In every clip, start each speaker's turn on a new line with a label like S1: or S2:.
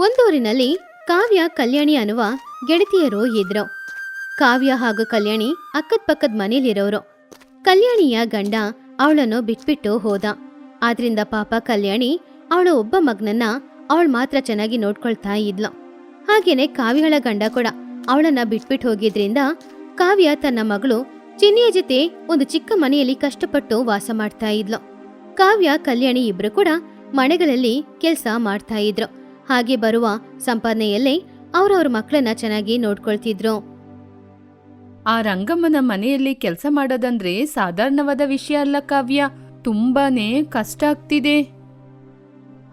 S1: ಒಂದೂರಿನಲ್ಲಿ ಕಾವ್ಯ, ಕಲ್ಯಾಣಿ ಅನ್ನುವ ಗೆಳತಿಯರು ಇದ್ರು. ಕಾವ್ಯ ಹಾಗೂ ಕಲ್ಯಾಣಿ ಅಕ್ಕದ ಪಕ್ಕದ ಮನೇಲಿರೋರು. ಕಲ್ಯಾಣಿಯ ಗಂಡ ಅವಳನ್ನು ಬಿಟ್ಬಿಟ್ಟು ಹೋದ. ಆದ್ರಿಂದ ಪಾಪ ಕಲ್ಯಾಣಿ ಅವಳ ಒಬ್ಬ ಮಗನನ್ನ ಅವಳು ಮಾತ್ರ ಚೆನ್ನಾಗಿ ನೋಡ್ಕೊಳ್ತಾ ಇದ್ಲು. ಹಾಗೇನೆ ಕಾವ್ಯಳ ಗಂಡ ಕೂಡ ಅವಳನ್ನ ಬಿಟ್ಬಿಟ್ಟು ಹೋಗಿದ್ರಿಂದ ಕಾವ್ಯ ತನ್ನ ಮಗಳು ಚಿನ್ನಿಯ ಜೊತೆ ಒಂದು ಚಿಕ್ಕ ಮನೆಯಲ್ಲಿ ಕಷ್ಟಪಟ್ಟು ವಾಸ ಮಾಡ್ತಾ ಇದ್ಲು. ಕಾವ್ಯ, ಕಲ್ಯಾಣಿ ಇಬ್ರು ಕೂಡ ಮನೆಗಳಲ್ಲಿ ಕೆಲಸ ಮಾಡ್ತಾ ಇದ್ರು. ಹಾಗೆ ಬರುವ ಸಂಪಾದನೆಯಲ್ಲೇ ಅವ್ರವ್ರ ಮಕ್ಕಳನ್ನ ಚೆನ್ನಾಗಿ ನೋಡ್ಕೊಳ್ತಿದ್ರು.
S2: ಆ ರಂಗಮ್ಮನ ಮನೆಯಲ್ಲಿ ಕೆಲಸ ಮಾಡೋದಂದ್ರೆ ಸಾಧಾರಣವಾದ ವಿಷಯ ಅಲ್ಲ ಕಾವ್ಯ. ತುಂಬಾನೇ ಕಷ್ಟ ಆಗ್ತಿದೆ.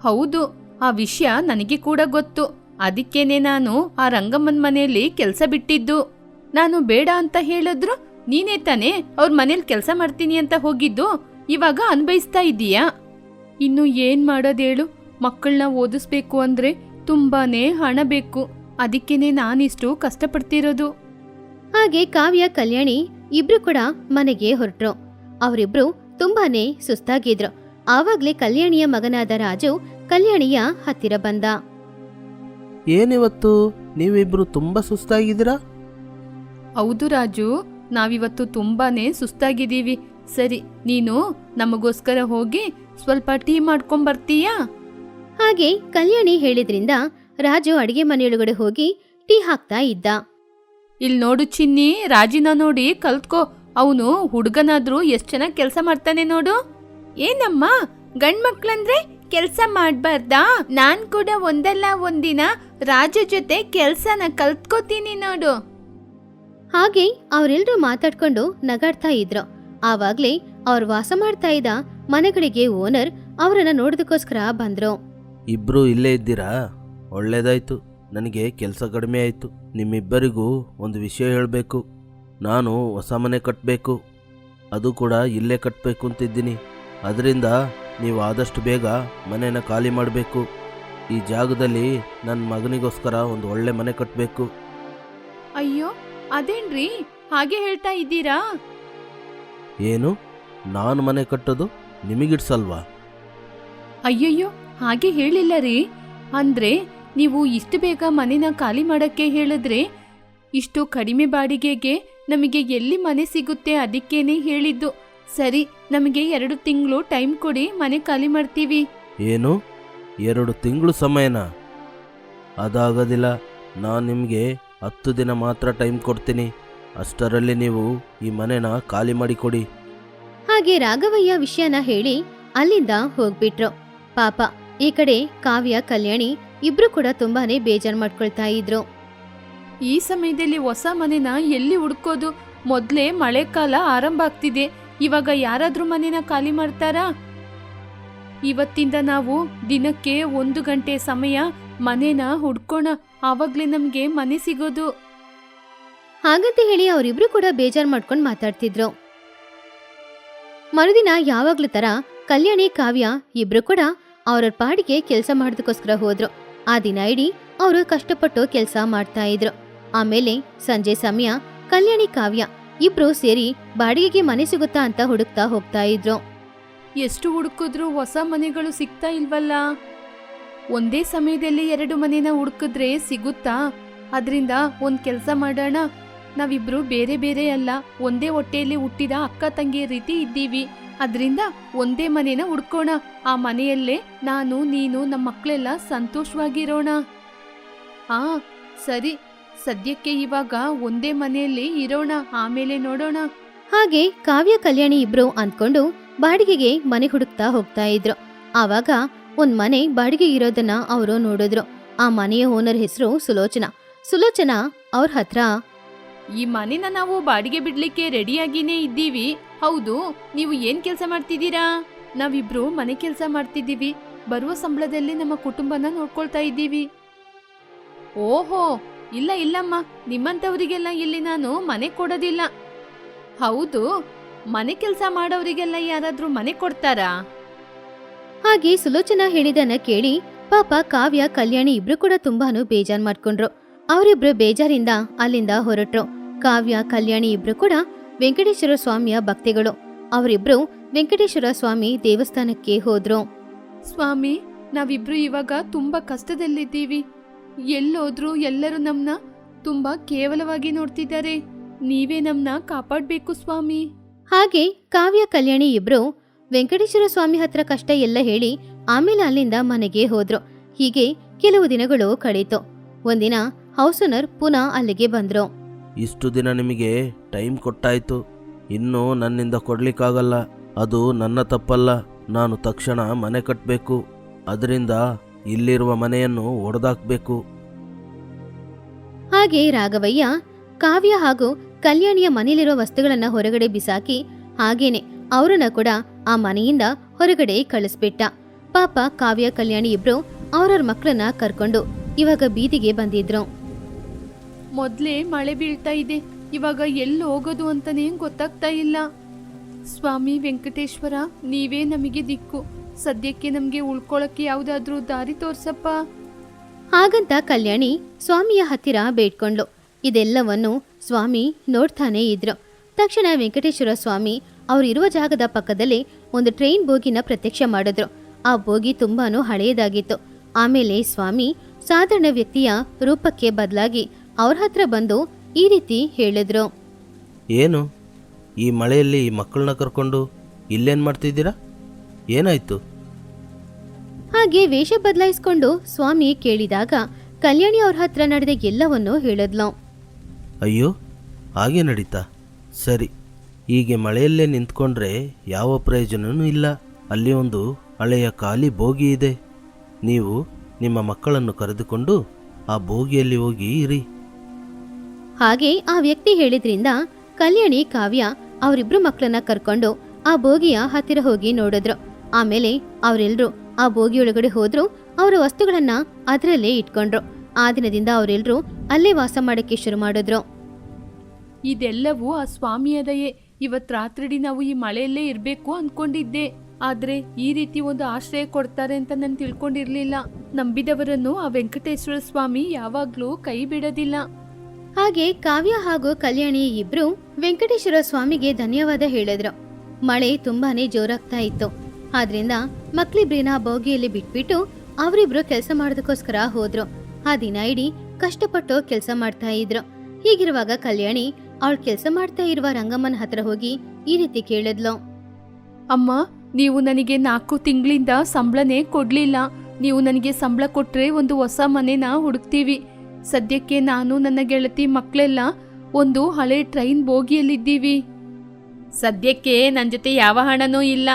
S2: ಹೌದು, ಆ ವಿಷಯ ನನಗೆ ಕೂಡ ಗೊತ್ತು. ಅದಕ್ಕೇನೆ ನಾನು ಆ ರಂಗಮ್ಮನ ಮನೆಯಲ್ಲಿ ಕೆಲಸ ಬಿಟ್ಟಿದ್ದು. ನಾನು ಬೇಡ ಅಂತ ಹೇಳಿದ್ರು, ನೀನೇ ತಾನೇ ಅವ್ರ ಮನೇಲಿ ಕೆಲಸ ಮಾಡ್ತೀನಿ ಅಂತ ಹೋಗಿದ್ದು. ಇವಾಗ ಅನ್ಭವಿಸ್ತಾ ಇದ್ದೀಯಾ ಇನ್ನು ಏನ್ ಮಾಡೋದೇಳು? ಮಕ್ಕಳನ್ನ ಓದಿಸ್ಬೇಕು ಅಂದ್ರೆ ತುಂಬಾನೇ ಹಣ ಬೇಕು. ಅದಕ್ಕೇನೆ ನಾನಿಷ್ಟು ಕಷ್ಟಪಡ್ತಿರೋದು.
S1: ಹಾಗೆ ಕಾವ್ಯ ಕಲ್ಯಾಣಿ ಇಬ್ರು ಕೂಡ ಮನೆಗೆ ಹೊರಟ್ರು. ಅವರಿಬ್ರು ತುಂಬಾನೇ ಸುಸ್ತಾಗಿದ್ರು. ಆವಾಗ್ಲೇ ಕಲ್ಯಾಣಿಯ ಮಗನಾದ ರಾಜು ಕಲ್ಯಾಣಿಯ ಹತ್ತಿರ ಬಂದ.
S3: ಏನಿವತ್ತು? ನೀವಿಬ್ರು ತುಂಬಾ ಸುಸ್ತಾಗಿದ್ದೀರಾ?
S2: ಹೌದು ರಾಜು ನಾವಿವತ್ತು ತುಂಬಾನೇ ಸುಸ್ತಾಗಿದ್ದೀವಿ. ಸರಿ ನೀನು ನಮಗೋಸ್ಕರ ಹೋಗಿ ಸ್ವಲ್ಪ ಟೀ ಮಾಡ್ಕೊಂಬರ್ತೀಯಾ?
S1: ಹಾಗೆ ಕಲ್ಯಾಣಿ ಹೇಳಿದ್ರಿಂದ ರಾಜು ಅಡಿಗೆ ಮನೆಯೊಳಗಡೆ ಹೋಗಿ ಟೀ ಹಾಕ್ತಾ ಇದ್ದ.
S2: ಇಲ್ಲಿ ನೋಡು ಚಿನ್ನಿ ರಾಜಿನ ನೋಡಿ ಕಲ್ತ್ಕೋ. ಅವನು ಹುಡುಗನಾದ್ರೂ ಎಷ್ಟು ಚೆನ್ನಾಗಿ ಕೆಲಸ ಮಾಡ್ತಾನೆ ನೋಡು. ಏನಮ್ಮ ಗಂಡ್ ಮಕ್ಳಂದ್ರೆ ಕೆಲ್ಸ ಮಾಡ್ಬಾರ್ದಾ? ನಾನ್ ಕೂಡ ಒಂದಲ್ಲ ಒಂದಿನ ರಾಜ ಜೊತೆ ಕೆಲ್ಸನ ಕಲ್ತ್ಕೋತೀನಿ ನೋಡು.
S1: ಹಾಗೆ ಅವರೆಲ್ಲರೂ ಮಾತಾಡ್ಕೊಂಡು ನಗಾಡ್ತಾ ಇದ್ರು. ಆವಾಗ್ಲೇ ಅವ್ರು ವಾಸ ಮಾಡ್ತಾ ಇದ್ದ ಮನೆಗಳಿಗೆ ಓನರ್ ಅವರನ್ನ ನೋಡೋದಕ್ಕೋಸ್ಕರ ಬಂದ್ರು.
S3: ಇಬ್ರು ಇಲ್ಲೇ ಇದ್ದೀರಾ? ಒಳ್ಳೇದಾಯ್ತು. ನನಗೆ ಕೆಲಸ ಕಡಿಮೆ ಆಯಿತು. ನಿಮ್ಮಿಬ್ಬರಿಗೂ ಒಂದು ವಿಷಯ ಹೇಳಬೇಕು. ನಾನು ಹೊಸ ಮನೆ ಕಟ್ಟಬೇಕು ಅದು ಕೂಡ ಇಲ್ಲೇ ಕಟ್ಟಬೇಕು ಅಂತಿದ್ದೀನಿ. ಅದರಿಂದ ನೀವು ಆದಷ್ಟು ಬೇಗ ಮನೆನ ಖಾಲಿ ಮಾಡಬೇಕು. ಈ ಜಾಗದಲ್ಲಿ ನನ್ನ ಮಗನಿಗೋಸ್ಕರ ಒಂದು ಒಳ್ಳೆ ಮನೆ ಕಟ್ಟಬೇಕು
S2: ಅಯ್ಯೋ ಅದೇನ್ರಿ? ಹಾಗೆ ಹೇಳ್ತಾ ಇದ್ದೀರಾ?
S3: ಏನು? ನಾನು ಮನೆ ಕಟ್ಟೋದು ನಿಮಗಿಡ್ಸಲ್ವಾ?
S2: ಅಯ್ಯಯ್ಯೋ ಹಾಗೆ ಹೇಳಿಲ್ಲ ರೀ. ಅಂದ್ರೆ ನೀವು ಇಷ್ಟು ಬೇಗ ಮನೆನ ಖಾಲಿ ಮಾಡಕ್ಕೆ ಹೇಳಿದ್ರೆ ಇಷ್ಟು ಕಡಿಮೆ ಬಾಡಿಗೆಗೆ ನಮಗೆ ಎಲ್ಲಿ ಮನೆ ಸಿಗುತ್ತೆ ಅದಕ್ಕೇನೆ ಹೇಳಿದ್ದು. ಸರಿ ನಮಗೆ ಎರಡು ತಿಂಗಳು ಟೈಮ್ ಕೊಡಿ ಮನೆ ಖಾಲಿ ಮಾಡ್ತೀವಿ.
S3: ಏನು? ಎರಡು ತಿಂಗಳು ಸಮಯನ? ಅದಾಗೋದಿಲ್ಲ ನಾನು ನಿಮಗೆ ಹತ್ತು ದಿನ ಮಾತ್ರ ಟೈಮ್ ಕೊಡ್ತೀನಿ. ಅಷ್ಟರಲ್ಲಿ ನೀವು ಈ ಮನೆನ ಖಾಲಿ ಮಾಡಿ ಕೊಡಿ.
S1: ಹಾಗೆ ರಾಘವಯ್ಯ ವಿಷಯನ ಹೇಳಿ ಅಲ್ಲಿಂದ ಹೋಗ್ಬಿಟ್ರು. ಪಾಪ ಈ ಕಡೆ ಕಾವ್ಯ ಕಲ್ಯಾಣಿ ಇಬ್ರು ಕೂಡ ತುಂಬಾನೇ ಬೇಜಾರ್ ಮಾಡ್ಕೊಳ್ತಾ ಇದ್ರು.
S2: ಈ ಸಮಯದಲ್ಲಿ ಹೊಸ ಮನೆನ ಎಲ್ಲಿ ಹುಡ್ಕೋದು? ಮೊದ್ಲೇ ಮಳೆಕಾಲ ಆರಂಭ ಆಗ್ತಿದೆ. ಇವಾಗ ಯಾರಾದ್ರೂ ಮನೆನ ಖಾಲಿ ಮಾಡ್ತಾರಾ? ಇವತ್ತಿಂದ ನಾವು ದಿನಕ್ಕೆ ಒಂದು ಗಂಟೆ ಸಮಯ ಮನೆನ ಹುಡ್ಕೋಣ. ಆವಾಗ್ಲೇ ನಮ್ಗೆ ಮನೆ ಸಿಗೋದು.
S1: ಹಾಗಂತ ಹೇಳಿ ಅವರಿಬ್ರು ಕೂಡ ಬೇಜಾರ್ ಮಾಡ್ಕೊಂಡು ಮಾತಾಡ್ತಿದ್ರು. ಮರುದಿನ ಯಾವಾಗ್ಲೂ ತರ ಕಲ್ಯಾಣಿ ಕಾವ್ಯ ಇಬ್ರು ಕೂಡ ಅವ್ರ ಪಾಡಿಗೆ ಕೆಲಸ ಮಾಡೋದಕ್ಕೋಸ್ಕರ ಹೋದ್ರು. ಆ ದಿನ ಇಡೀ ಅವರು ಕಷ್ಟಪಟ್ಟು ಕೆಲಸ ಮಾಡ್ತಾ ಇದ್ರು. ಆಮೇಲೆ ಸಂಜೆ ಸಮಯ, ಕಲ್ಯಾಣಿ ಕಾವ್ಯ ಇಬ್ರು ಸೇರಿ ಬಾಡಿಗೆಗೆ ಮನೆ ಸಿಗುತ್ತಾ ಅಂತ ಹುಡುಕ್ತಾ ಹೋಗ್ತಾ ಇದ್ರು.
S2: ಎಷ್ಟು ಹುಡುಕಿದ್ರು ಹೊಸ ಮನೆಗಳು ಸಿಗ್ತಾ ಇಲ್ವಲ್ಲ? ಒಂದೇ ಸಮಯದಲ್ಲಿ ಎರಡು ಮನೆನ ಹುಡುಕಿದ್ರೆ ಸಿಗುತ್ತಾ? ಅದರಿಂದ ಒಂದ್ ಕೆಲಸ ಮಾಡೋಣ. ನಾವಿಬ್ರು ಬೇರೆ ಬೇರೆ ಅಲ್ಲ, ಒಂದೇ ಹೊಟ್ಟೆಯಲ್ಲಿ ಹುಟ್ಟಿದ ಅಕ್ಕ ತಂಗಿ ರೀತಿ ಇದ್ದೀವಿ. ಅದರಿಂದ ಒಂದೇ ಮನೇನ ಹುಡ್ಕೋಣ. ಆ ಮನೆಯಲ್ಲೇ ನಾನು, ನೀನು ನಮ್ಮ ಮಕ್ಕಳೆಲ್ಲ ಸಂತೋಷವಾಗಿರೋಣ. ಆ, ಸರಿ. ಸದ್ಯಕ್ಕೆ ಇವಾಗ ಒಂದೇ ಮನೆಯಲ್ಲಿ ಇರೋಣ. ಆಮೇಲೆ ನೋಡೋಣ.
S1: ಹಾಗೆ ಕಾವ್ಯ, ಕಲ್ಯಾಣಿ ಇಬ್ರು ಅಂದ್ಕೊಂಡು ಬಾಡಿಗೆಗೆ ಮನೆ ಹುಡುಕ್ತಾ ಹೋಗ್ತಾ ಇದ್ರು. ಆವಾಗ ಒಂದ್ ಮನೆ ಬಾಡಿಗೆ ಇರೋದನ್ನ ಅವರು ನೋಡಿದ್ರು. ಆ ಮನೆಯ ಓನರ್ ಹೆಸರು ಸುಲೋಚನಾ. ಸುಲೋಚನಾ ಅವ್ರ ಹತ್ರ
S2: ಈ ಮನೆನ ನಾವು ಬಾಡಿಗೆ ಬಿಡ್ಲಿಕ್ಕೆ ರೆಡಿಯಾಗಿನೇ ಇದ್ದೀವಿ. ಹೌದು, ನೀವು ಏನ್ ಕೆಲಸ ಮಾಡ್ತಿದ್ದೀರಾ? ನಾವಿಬ್ರು ಮನೆ ಕೆಲಸ ಮಾಡ್ತಿದ್ದೀವಿ. ಬರುವ ಸಂಬಳದಲ್ಲಿ ನಮ್ಮ ಕುಟುಂಬನ ನೋಡ್ಕೊಳ್ತಾ ಇದ್ದೀವಿ. ಓಹೋ, ಇಲ್ಲ, ಇಲ್ಲಮ್ಮ. ನಿಮ್ಮಂತವರಿಗೆಲ್ಲ ಇಲ್ಲಿ ನಾನು ಮನೆ ಕೊಡೋದಿಲ್ಲ. ಹೌದು, ಮನೆ ಕೆಲಸ ಮಾಡೋರಿಗೆಲ್ಲ ಯಾರಾದ್ರೂ ಮನೆ ಕೊಡ್ತಾರಾ?
S1: ಹಾಗೆ ಸುಲೋಚನಾ ಹೇಳಿದನ ಕೇಳಿ ಪಾಪ ಕಾವ್ಯ, ಕಲ್ಯಾಣಿ ಇಬ್ರು ಕೂಡ ತುಂಬಾನು ಬೇಜಾನ್ ಮಾಡ್ಕೊಂಡ್ರು. ಅವರಿಬ್ರು ಬೇಜಾರಿಂದ ಅಲ್ಲಿಂದ ಹೊರಟ್ರು. ಕಾವ್ಯ ಕಲ್ಯಾಣಿ ಇಬ್ರು ಕೂಡ ವೆಂಕಟೇಶ್ವರ ಸ್ವಾಮಿಯ ಭಕ್ತಿಗಳು. ಅವರಿಬ್ರು ವೆಂಕಟೇಶ್ವರ ಸ್ವಾಮಿ ದೇವಸ್ಥಾನಕ್ಕೆ ಹೋದ್ರು.
S2: ಸ್ವಾಮಿ ನಾವಿಬ್ರು ಇವಾಗ ತುಂಬಾ ಕಷ್ಟದಲ್ಲಿದ್ದೀವಿ. ಎಲ್ಲೋದ್ರೂ ಎಲ್ಲರೂ ನಮ್ನ ತುಂಬಾ ಕೇವಲವಾಗಿ ನೋಡ್ತಿದ್ದಾರೆ. ನೀವೇ ನಮ್ನ ಕಾಪಾಡ್ಬೇಕು ಸ್ವಾಮಿ.
S1: ಹಾಗೆ ಕಾವ್ಯ ಕಲ್ಯಾಣಿ ಇಬ್ರು ವೆಂಕಟೇಶ್ವರ ಸ್ವಾಮಿ ಹತ್ರ ಕಷ್ಟ ಎಲ್ಲ ಹೇಳಿ ಆಮೇಲೆ ಅಲ್ಲಿಂದ ಮನೆಗೆ ಹೋದ್ರು. ಹೀಗೆ ಕೆಲವು ದಿನಗಳು ಕಳೀತು. ಒಂದಿನ ಹೌಸ್ ಓನರ್ ಪುನಃ ಅಲ್ಲಿಗೆ ಬಂದ್ರು.
S3: ಇಷ್ಟು ದಿನ ನಿಮಗೆ ಟೈಮ್ ಕೊಟ್ಟಾಯ್ತು. ಇನ್ನು ನನ್ನಿಂದ ಕೊಡ್ಲಿಕ್ಕಾಗಲ್ಲ. ಅದು ನನ್ನ ತಪ್ಪಲ್ಲ. ನಾನು ತಕ್ಷಣ ಮನೆ ಕಟ್ಟಬೇಕು ಅದರಿಂದ ಇಲ್ಲಿರುವ ಮನೆಯನ್ನು ಒಡೆದಾಕ್ಬೇಕು.
S1: ಹಾಗೆ ರಾಘವಯ್ಯ ಕಾವ್ಯ ಹಾಗೂ ಕಲ್ಯಾಣಿಯ ಮನೆಯಲ್ಲಿರುವ ವಸ್ತುಗಳನ್ನ ಹೊರಗಡೆ ಬಿಸಾಕಿ ಹಾಗೇನೆ ಅವರನ್ನ ಕೂಡ ಆ ಮನೆಯಿಂದ ಹೊರಗಡೆ ಕಳಿಸ್ಬಿಟ್ಟ. ಪಾಪ ಕಾವ್ಯ ಕಲ್ಯಾಣಿ ಇಬ್ರು ಅವ್ರವ್ರ ಮಕ್ಕಳನ್ನ ಕರ್ಕೊಂಡು ಇವಾಗ ಬೀದಿಗೆ ಬಂದಿದ್ರು.
S2: ಮೊದ್ಲೇ ಮಳೆ ಬೀಳ್ತಾ ಇದೆ. ಇವಾಗ ಎಲ್ಲಿ ಹೋಗೋದು ಅಂತಾನೇ ಗೊತ್ತಾಗ್ತಾ ಇಲ್ಲ. ಸ್ವಾಮಿ ವೆಂಕಟೇಶ್ವರ, ನೀವೇ ನಮಗೆ ದಿಕ್ಕು. ಸದ್ಯಕ್ಕೆ ನಮಗೆ ಉಳ್ಕೊಳಕ್ಕೆ ಯಾವುದಾದ್ರೂ ದಾರಿ ತೋರ್ಸಪ್ಪ.
S1: ಹಾಗಂತ ಕಲ್ಯಾಣಿ ಸ್ವಾಮಿಯ ಹತ್ತಿರ ಬೇಡ್ಕೊಂಡ್ಲು ಇದೆಲ್ಲವನ್ನು ಸ್ವಾಮಿ ನೋಡ್ತಾನೇ ಇದ್ರು. ತಕ್ಷಣ ವೆಂಕಟೇಶ್ವರ ಸ್ವಾಮಿ ಅವರಿರುವ ಜಾಗದ ಪಕ್ಕದಲ್ಲೇ ಒಂದು ಟ್ರೈನ್ ಬೋಗಿನ ಪ್ರತ್ಯಕ್ಷ ಮಾಡಿದ್ರು. ಆ ಬೋಗಿ ತುಂಬಾನು ಹಳೆಯದಾಗಿತ್ತು ಆಮೇಲೆ ಸ್ವಾಮಿ ಸಾಧಾರಣ ವ್ಯಕ್ತಿಯ ರೂಪಕ್ಕೆ ಬದಲಾಗಿ ಅವ್ರ ಹತ್ರ ಬಂದು ಈ ರೀತಿ ಹೇಳಿದ್ರು.
S3: ಏನು? ಈ ಮಳೆಯಲ್ಲಿ ಈ ಮಕ್ಕಳನ್ನ ಕರ್ಕೊಂಡು ಇಲ್ಲೇನು ಮಾಡ್ತಿದ್ದೀರಾ? ಏನಾಯ್ತು?
S1: ಹಾಗೆ ವೇಷ ಬದಲಾಯಿಸ್ಕೊಂಡು ಸ್ವಾಮಿ ಕೇಳಿದಾಗ ಕಲ್ಯಾಣಿ ಅವ್ರ ಹತ್ರ ನಡೆದ ಎಲ್ಲವನ್ನೂ ಹೇಳಿದ್ಲು.
S3: ಅಯ್ಯೋ ಹಾಗೆ ನಡೀತಾ? ಸರಿ ಹೀಗೆ ಮಳೆಯಲ್ಲೇ ನಿಂತ್ಕೊಂಡ್ರೆ ಯಾವ ಪ್ರಯೋಜನವೂ ಇಲ್ಲ. ಅಲ್ಲಿ ಒಂದು ಹಳೆಯ ಖಾಲಿ ಬೋಗಿ ಇದೆ. ನೀವು ನಿಮ್ಮ ಮಕ್ಕಳನ್ನು ಕರೆದುಕೊಂಡು ಆ ಬೋಗಿಯಲ್ಲಿ ಹೋಗಿ ಇರಿ.
S1: ಹಾಗೆ ಆ ವ್ಯಕ್ತಿ ಹೇಳಿದ್ರಿಂದ ಕಲ್ಯಾಣಿ ಕಾವ್ಯ ಅವರಿಬ್ರು ಮಕ್ಕಳನ್ನ ಕರ್ಕೊಂಡು ಆ ಬೋಗಿಯ ಹತ್ತಿರ ಹೋಗಿ ನೋಡಿದ್ರು. ಆಮೇಲೆ ಅವರೆಲ್ಲರೂ ಆ ಬೋಗಿಯೊಳಗಡೆ ಹೋದ್ರು, ಅವರ ವಸ್ತುಗಳನ್ನ ಅದರಲ್ಲೇ ಇಟ್ಕೊಂಡ್ರು. ಆ ದಿನದಿಂದ ಅವರೆಲ್ಲರೂ ಅಲ್ಲೇ ವಾಸ ಮಾಡಕ್ಕೆ ಶುರು ಮಾಡಿದ್ರು.
S2: ಇದೆಲ್ಲವೂ ಆ ಸ್ವಾಮಿಯ ದಯೆ. ಇವತ್ ರಾತ್ರಿಡಿ ನಾವು ಈ ಮಳೆಯಲ್ಲೇ ಇರಬೇಕು ಅನ್ಕೊಂಡಿದ್ದೆ. ಆದ್ರೆ ಈ ರೀತಿ ಒಂದು ಆಶ್ರಯ ಕೊಡ್ತಾರೆ ಅಂತ ನಾನು ತಿಳ್ಕೊಂಡಿರ್ಲಿಲ್ಲ. ನಂಬಿದವರನ್ನು ಆ ವೆಂಕಟೇಶ್ವರ ಸ್ವಾಮಿ ಯಾವಾಗ್ಲೂ ಕೈ ಬಿಡೋದಿಲ್ಲ.
S1: ಹಾಗೆ ಕಾವ್ಯ ಹಾಗೂ ಕಲ್ಯಾಣಿ ಇಬ್ರು ವೆಂಕಟೇಶ್ವರ ಸ್ವಾಮಿಗೆ ಧನ್ಯವಾದ ಹೇಳಿದ್ರು. ಮಳೆ ತುಂಬಾನೇ ಜೋರಾಗ್ತಾ ಇತ್ತು. ಆದ್ರಿಂದ ಮಕ್ಳಿಬ್ರಿನ ಬೋಗಿಯಲ್ಲಿ ಬಿಟ್ಬಿಟ್ಟು ಅವರಿಬ್ರು ಕೆಲಸ ಮಾಡೋದಕ್ಕೋಸ್ಕರ ಹೋದ್ರು. ಆ ದಿನ ಇಡೀ ಕಷ್ಟಪಟ್ಟು ಕೆಲಸ ಮಾಡ್ತಾ ಇದ್ರು. ಹೀಗಿರುವಾಗ ಕಲ್ಯಾಣಿ ಅವಳು ಕೆಲಸ ಮಾಡ್ತಾ ಇರುವ ರಂಗಮ್ಮನ ಹತ್ರ ಹೋಗಿ ಈ ರೀತಿ ಕೇಳಿದ್ಲು.
S2: ಅಮ್ಮ, ನೀವು ನನಗೆ ನಾಲ್ಕು ತಿಂಗಳಿಂದ ಸಂಬಳನೇ ಕೊಡ್ಲಿಲ್ಲ. ನೀವು ನನಗೆ ಸಂಬಳ ಕೊಟ್ರೆ ಒಂದು ಹೊಸ ಮನೆನ ಹುಡುಕ್ತೀವಿ. ಸದ್ಯಕ್ಕೆ ನಾನು ನನ್ನ ಗೆಳತಿ ಮಕ್ಕಳೆಲ್ಲ ಒಂದು ಹಳೆ ಟ್ರೈನ್ ಬೋಗಿಯಲ್ಲಿದ್ದೀವಿ. ಸದ್ಯಕ್ಕೆ ನನ್ನ ಜೊತೆ ಯಾವ ಹಣನೂ ಇಲ್ಲ.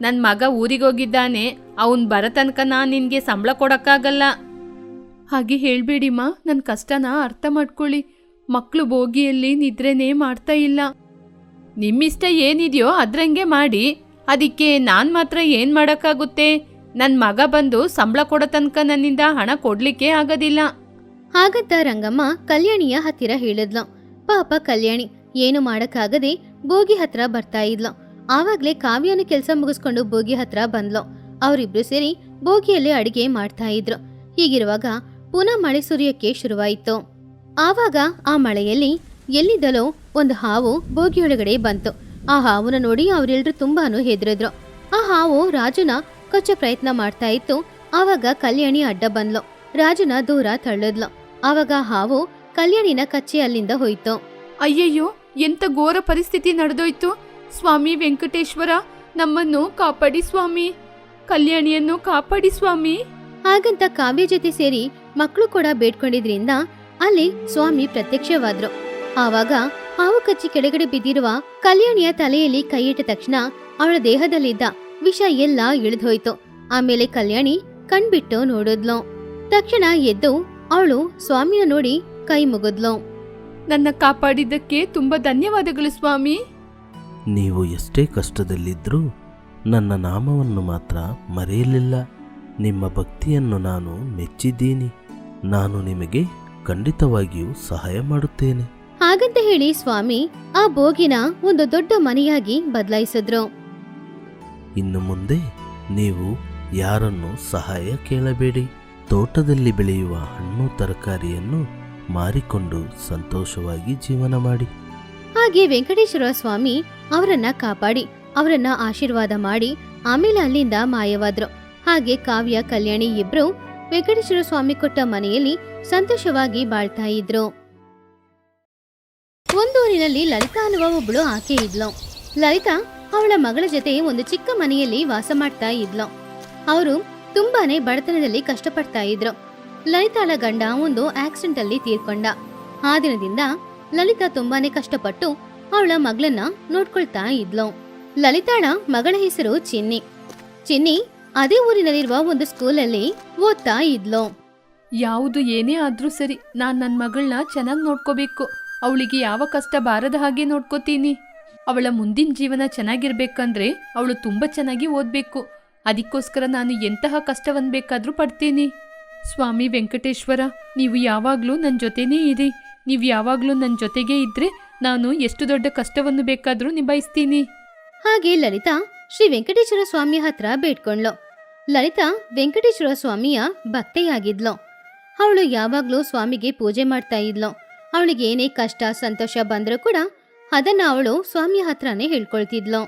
S2: ನನ್ನ ಮಗ ಊರಿಗೋಗಿದ್ದಾನೆ ಅವನ್ ಬರೋ ತನಕ ನಾನು ನಿನಗೆ ಸಂಬಳ ಕೊಡೋಕ್ಕಾಗಲ್ಲ. ಹಾಗೆ ಹೇಳ್ಬೇಡಿಮ್ಮ ನನ್ನ ಕಷ್ಟನ ಅರ್ಥ ಮಾಡ್ಕೊಳ್ಳಿ. ಮಕ್ಕಳು ಬೋಗಿಯಲ್ಲಿ ನಿದ್ರೆನೇ ಮಾಡ್ತಾ ಇಲ್ಲ. ನಿಮ್ಮಿಷ್ಟ ಏನಿದೆಯೋ ಅದ್ರಂಗೆ ಮಾಡಿ. ಅದಕ್ಕೆ ನಾನು ಮಾತ್ರ ಏನು ಮಾಡೋಕ್ಕಾಗುತ್ತೆ? ನನ್ನ ಮಗ ಬಂದು ಸಂಬಳ ಕೊಡೋ ತನಕ ನನ್ನಿಂದ ಹಣ ಕೊಡಲಿಕ್ಕೆ ಆಗೋದಿಲ್ಲ.
S1: ಹಾಗಂತ ರಂಗಮ್ಮ ಕಲ್ಯಾಣಿಯ ಹತ್ತಿರ ಹೇಳಿದ್ಲು. ಪಾಪ ಕಲ್ಯಾಣಿ, ಏನು ಮಾಡಕ್ಕಾಗದೆ ಬೋಗಿ ಹತ್ರ ಬರ್ತಾ ಇದ್ಲು. ಆವಾಗ್ಲೇ ಕಾವ್ಯನ ಕೆಲಸ ಮುಗಿಸ್ಕೊಂಡು ಬೋಗಿ ಹತ್ರ ಬಂದ್ಲು. ಅವರಿಬ್ರು ಸೇರಿ ಬೋಗಿಯಲ್ಲಿ ಅಡಿಗೆ ಮಾಡ್ತಾ ಇದ್ರು. ಹೀಗಿರುವಾಗ ಪುನಃ ಮಳೆ ಸುರಿಯಕ್ಕೆ ಶುರುವಾಯಿತು. ಆವಾಗ ಆ ಮಳೆಯಲ್ಲಿ ಎಲ್ಲಿದ್ದಲೋ ಒಂದು ಹಾವು ಬೋಗಿಯೊಳಗಡೆ ಬಂತು. ಆ ಹಾವುನ ನೋಡಿ ಅವರೆಲ್ಲರೂ ತುಂಬಾನು ಹೆದರಿದ್ರು. ಆ ಹಾವು ರಾಜುನ ಕೊಚ್ಚ ಪ್ರಯತ್ನ ಮಾಡ್ತಾ ಇತ್ತು. ಆವಾಗ ಕಲ್ಯಾಣಿ ಅಡ್ಡ ಬಂದ್ಲು. ರಾಜುನ ದೂರ ತಳ್ಳಿದ್ಲು. ಆವಾಗ ಹಾವು ಕಲ್ಯಾಣಿನ ಕಚ್ಚಿ ಅಲ್ಲಿಂದ ಹೋಯ್ತು.
S2: ಅಯ್ಯಯ್ಯೋ ಎಂತ ಘೋರ ಪರಿಸ್ಥಿತಿ ನಡೆದೋಯ್ತು. ಸ್ವಾಮಿ ವೆಂಕಟೇಶ್ವರ ನಮ್ಮನ್ನು ಕಾಪಾಡಿ ಸ್ವಾಮಿ. ಕಲ್ಯಾಣಿಯನ್ನು ಕಾಪಾಡಿ ಸ್ವಾಮಿ.
S1: ಹಾಗಂತ ಕಾವ್ಯ ಜೊತೆ ಸೇರಿ ಮಕ್ಕಳು ಕೂಡ ಬೇಡ್ಕೊಂಡಿದ್ರಿಂದ ಅಲ್ಲಿ ಸ್ವಾಮಿ ಪ್ರತ್ಯಕ್ಷವಾದ್ರು. ಆವಾಗ ಹಾವು ಕಚ್ಚಿ ಕೆಳಗಡೆ ಬಿದ್ದಿರುವ ಕಲ್ಯಾಣಿಯ ತಲೆಯಲ್ಲಿ ಕೈಯಿಟ್ಟ ತಕ್ಷಣ ಅವಳ ದೇಹದಲ್ಲಿದ್ದ ವಿಷ ಎಲ್ಲ ಇಳಿದೋಯ್ತು. ಆಮೇಲೆ ಕಲ್ಯಾಣಿ ಕಣ್ಬಿಟ್ಟು ನೋಡಿದ್ಲು. ತಕ್ಷಣ ಎದ್ದು ಅವಳು ಸ್ವಾಮಿಯ ನೋಡಿ ಕೈ ಮುಗಿದ್ಲು.
S2: ನನ್ನ ಕಾಪಾಡಿದ್ದಕ್ಕೆ ತುಂಬಾ ಧನ್ಯವಾದಗಳು ಸ್ವಾಮಿ.
S3: ನೀವು ಎಷ್ಟೇ ಕಷ್ಟದಲ್ಲಿದ್ದರೂ ನನ್ನ ನಾಮವನ್ನು ಮಾತ್ರ ಮರೆಯಲಿಲ್ಲ. ನಿಮ್ಮ ಭಕ್ತಿಯನ್ನು ನಾನು ಮೆಚ್ಚಿದ್ದೀನಿ. ನಾನು ನಿಮಗೆ ಖಂಡಿತವಾಗಿಯೂ ಸಹಾಯ ಮಾಡುತ್ತೇನೆ.
S1: ಹಾಗಂತ ಹೇಳಿ ಸ್ವಾಮಿ ಆ ಬೋಗಿನ ಒಂದು ದೊಡ್ಡ ಮನೆಯಾಗಿ ಬದಲಾಯಿಸಿದ್ರು.
S3: ಇನ್ನು ಮುಂದೆ ನೀವು ಯಾರನ್ನು ಸಹಾಯ ಕೇಳಬೇಡಿ. ತೋಟದಲ್ಲಿ ಬೆಳೆಯುವ ಹಣ್ಣು ತರಕಾರಿಯನ್ನು ಮಾರಿಕೊಂಡು ಸಂತೋಷವಾಗಿ ಜೀವನ ಮಾಡಿ.
S1: ಹಾಗೆ ವೆಂಕಟೇಶ್ವರ ಸ್ವಾಮಿ ಅವರನ್ನ ಕಾಪಾಡಿ, ಅವರನ್ನ ಆಶೀರ್ವಾದ ಮಾಡಿ, ಆಮೇಲೆ ಅಲ್ಲಿಂದ ಮಾಯವಾದ್ರು. ಹಾಗೆ ಕಾವ್ಯ, ಕಲ್ಯಾಣಿ ಇಬ್ರು ವೆಂಕಟೇಶ್ವರ ಸ್ವಾಮಿ ಕೊಟ್ಟ ಮನೆಯಲ್ಲಿ ಸಂತೋಷವಾಗಿ ಬಾಳ್ತಾ ಇದ್ರು. ಒಂದೂರಿನಲ್ಲಿ ಲಲಿತಾ ಅನ್ನುವ ಒಬ್ಳು ಆಕೆ ಇದ್ಲು. ಲಲಿತಾ ಅವಳ ಮಗಳ ಜೊತೆ ಒಂದು ಚಿಕ್ಕ ಮನೆಯಲ್ಲಿ ವಾಸ ಮಾಡ್ತಾ ಇದ್ಲು. ಅವರು ತುಂಬಾನೇ ಬಡತನದಲ್ಲಿ ಕಷ್ಟಪಡ್ತಾ ಇದ್ರು. ಲಲಿತಾಳ ಗಂಡ ಒಂದು ಆಕ್ಸಿಡೆಂಟ್ ಅಲ್ಲಿ ತೀರ್ಕೊಂಡ. ಆ ದಿನದಿಂದ ಲಲಿತಾ ತುಂಬಾನೇ ಕಷ್ಟಪಟ್ಟು ಅವಳ ಮಗಳನ್ನ ನೋಡ್ಕೊಳ್ತಾ ಇದ್ಲು. ಲಲಿತಾಳ ಮಗಳ ಹೆಸರು ಚಿನ್ನಿ. ಚಿನ್ನಿ ಅದೇ ಊರಿನಲ್ಲಿರುವ ಒಂದು ಸ್ಕೂಲಲ್ಲಿ ಓದ್ತಾ ಇದ್ಲು.
S2: ಯಾವುದು ಏನೇ ಆದ್ರೂ ಸರಿ, ನಾನು ನನ್ನ ಮಗಳನ್ನ ಚೆನ್ನಾಗಿ ನೋಡ್ಕೋಬೇಕು. ಅವಳಿಗೆ ಯಾವ ಕಷ್ಟ ಬಾರದ ಹಾಗೆ ನೋಡ್ಕೋತೀನಿ. ಅವಳ ಮುಂದಿನ ಜೀವನ ಚೆನ್ನಾಗಿರ್ಬೇಕಂದ್ರೆ ಅವಳು ತುಂಬ ಚೆನ್ನಾಗಿ ಓದಬೇಕು. ಅದಕ್ಕೋಸ್ಕರ ನಾನು ಎಂತಹ ಕಷ್ಟವನ್ನು ಬೇಕಾದರೂ ಪಡ್ತೀನಿ. ಸ್ವಾಮಿ ವೆಂಕಟೇಶ್ವರ, ನೀವು ಯಾವಾಗಲೂ ನನ್ನ ಜೊತೆನೇ ಇರಿ. ನೀವು ಯಾವಾಗಲೂ ನನ್ನ ಜೊತೆಗೇ ಇದ್ರೆ ನಾನು ಎಷ್ಟು ದೊಡ್ಡ ಕಷ್ಟವನ್ನು ಬೇಕಾದರೂ ನಿಭಾಯಿಸ್ತೀನಿ.
S1: ಹಾಗೆ ಲಲಿತಾ ಶ್ರೀ ವೆಂಕಟೇಶ್ವರ ಸ್ವಾಮಿ ಹತ್ರ ಬೇಡ್ಕೊಂಡ್ಲು ಲಲಿತಾ ವೆಂಕಟೇಶ್ವರ ಸ್ವಾಮಿಯ ಭಕ್ತೆಯಾಗಿದ್ಲು ಅವಳು ಯಾವಾಗಲೂ ಸ್ವಾಮಿಗೆ ಪೂಜೆ ಮಾಡ್ತಾ ಇದ್ಲು. ಅವಳಿಗೆ ಏನೇ ಕಷ್ಟ, ಸಂತೋಷ ಬಂದರೂ ಕೂಡ ಅದನ್ನ ಅವಳು ಸ್ವಾಮಿಯ ಹತ್ರನೇ ಹೇಳ್ಕೊಳ್ತಿದ್ಲು.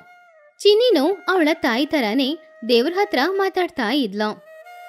S1: ಚಿನ್ನಿನು ಅವಳ ತಾಯಿ ತರಾನೇ ದೇವ್ರ ಹತ್ರ ಮಾತಾಡ್ತಾ ಇದ್ಲ.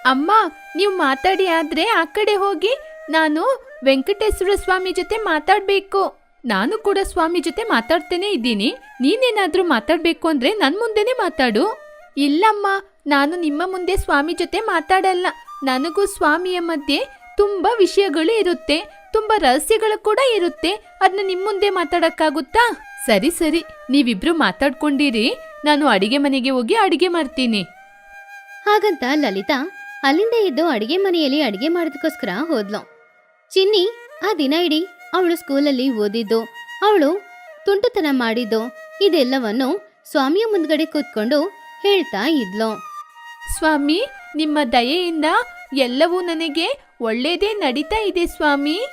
S2: ಅಮ್ಮ, ನೀವು ಮಾತಾಡಿ ಆದ್ರೆ ಆ ಕಡೆ ಹೋಗಿ ನಾನು ವೆಂಕಟೇಶ್ವರ ಸ್ವಾಮಿ ಜೊತೆ ಮಾತಾಡ್ಬೇಕು. ನಾನು ಕೂಡ ಸ್ವಾಮಿ ಜೊತೆ ಮಾತಾಡ್ತೇನೆ ಇದ್ದೀನಿ. ನೀನೇನಾದ್ರೂ ಮಾತಾಡ್ಬೇಕು ಅಂದ್ರೆ ನನ್ ಮುಂದೆನೆ ಮಾತಾಡು. ಇಲ್ಲಮ್ಮ, ನಾನು ನಿಮ್ಮ ಮುಂದೆ ಸ್ವಾಮಿ ಜೊತೆ ಮಾತಾಡಲ್ಲ. ನನಗೂ ಸ್ವಾಮಿಯ ಮಧ್ಯೆ ತುಂಬಾ ವಿಷಯಗಳು ಇರುತ್ತೆ. ತುಂಬಾ ರಹಸ್ಯಗಳು ಕೂಡ ಇರುತ್ತೆ. ಅದನ್ನ ನಿಮ್ ಮುಂದೆ ಮಾತಾಡಕ್ಕಾಗುತ್ತಾ? ಸರಿ ಸರಿ. ನೀವಿಬ್ರು ಮಾತಾಡ್ಕೊಂಡಿರಿ. ನಾನು ಅಡಿಗೆ ಮನೆಗೆ ಹೋಗಿ ಅಡಿಗೆ ಮಾಡ್ತೀನಿ.
S1: ಹಾಗಂತ ಲಲಿತಾ ಅಲ್ಲಿಂದ ಇದ್ದು ಅಡಿಗೆ ಮನೆಯಲ್ಲಿ ಅಡಿಗೆ ಮಾಡೋದಕ್ಕೋಸ್ಕರ ಹೋದ್ಲು. ಚಿನ್ನಿ ಆ ದಿನ ಇಡೀ ಅವಳು ಸ್ಕೂಲಲ್ಲಿ ಓದಿದ್ದು ಅವಳು ತುಂಟುತನ ಮಾಡಿದ್ದು ಇದೆಲ್ಲವನ್ನು ಸ್ವಾಮಿಯ ಮುಂದ್ಗಡೆ ಕೂತ್ಕೊಂಡು ಹೇಳ್ತಾ ಇದ್ಲು.
S2: ಸ್ವಾಮಿ ನಿಮ್ಮ ದಯೆಯಿಂದ ಎಲ್ಲವೂ ನನಗೆ ಒಳ್ಳೇದೇ ನಡೀತಾ ಇದೆ ಸ್ವಾಮಿ.